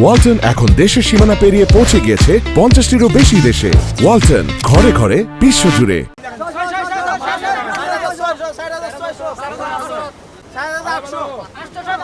ওয়ালটন এখন দেশের সীমানা পেরিয়ে পৌঁছে গিয়েছে পঞ্চাশটিরও বেশি দেশে। ওয়ালটন, ঘরে ঘরে, বিশ্ব জুড়ে। বিশ্বজুড়ে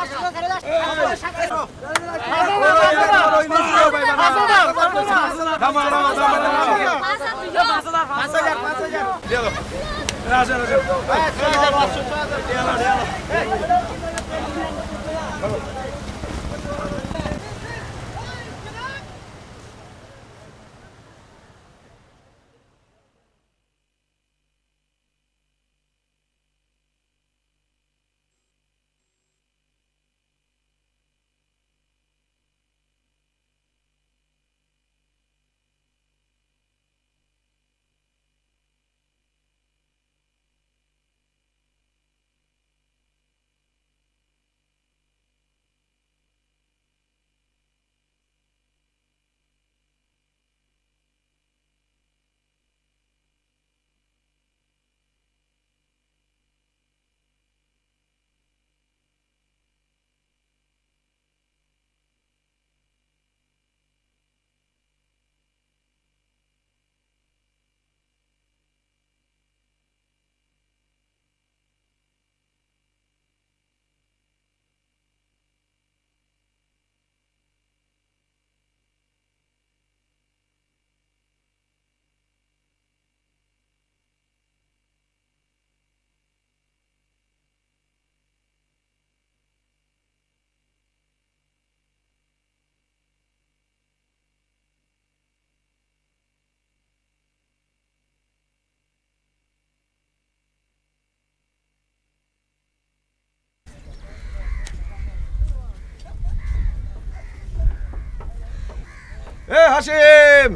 এ হাসিম!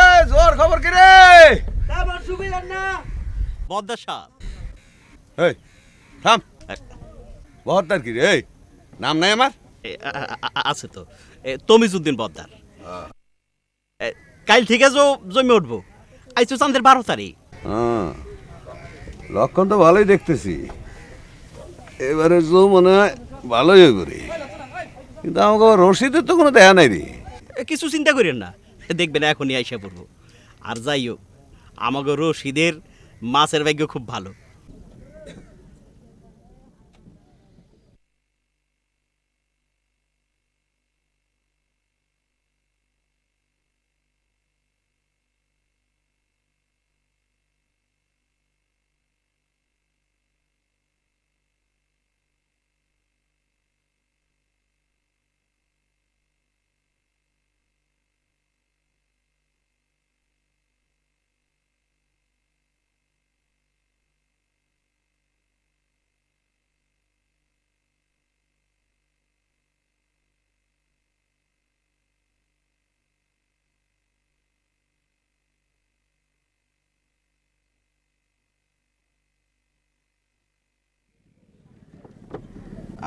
এ জোর খবর কি রে? বদ্দা সাহ। এই থাম। বহরদার কি রে? এই নাম নাই আমার? আছে তো। এ, তমিজুদ্দিন বদ্দার। কাল থেকে যো জমে উঠবো। আইসো চান্দের বারো তারিখ। হ্যাঁ, লক্ষণ তো ভালোই দেখতেছি। এবারে জো মনে হয় ভালোই করি কিন্তু আমাকে রশিদের তো কোনো দেখা নাই রে। কিছু চিন্তা করেন না। দেখবেন এখনই আইসা পড়ব। আর যাই হোক আমাকে রশিদের মাছের ভাগ্য খুব ভালো।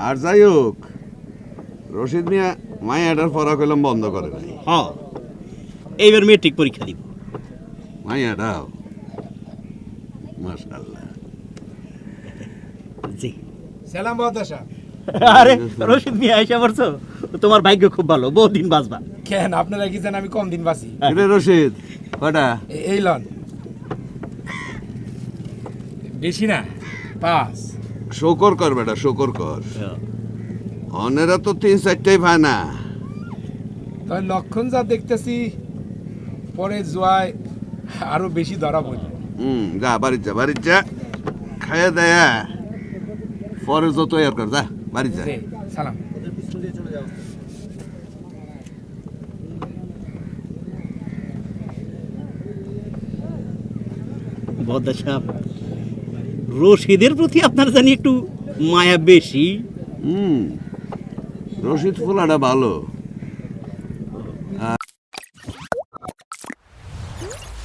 আর যাই হোক রশিদ মিয়া মাইয়াটার পড়া কইলাম বন্ধ করে নাই। হ্যাঁ এইবার মেট্রিক পরীক্ষা দিব। মাইয়াটাও। মাশাল্লাহ জি। সালাম বদাসা আরে রশিদ মিয়া আইসা পড়ছো? তোমার ভাগ্য খুব ভালো বহুদিন বাঁচবা। কেন আপনারা কি জান আমি কম দিন বাঁচি? রে রশিদ কটা? এই লন। বেশি না পাঁচ। শকর কর বেটা শকর কর। অনেরা তো তিন চারটাই পায় না। তবে লক্ষণ যা দেখতেছি পরে জোয়ায় আরও বেশি ধরা পড়বে হুম যা বাড়ির যা বাড়ির যা। খাইয়া দেয়া পরে যত ইয়ার কর যা বাড়ির যা। সালাম। বদ্দা সাহেব রশিদের প্রতি আপনার জানি একটু মায়া বেশি। হুম রশিদ ফোলাটা ভালো।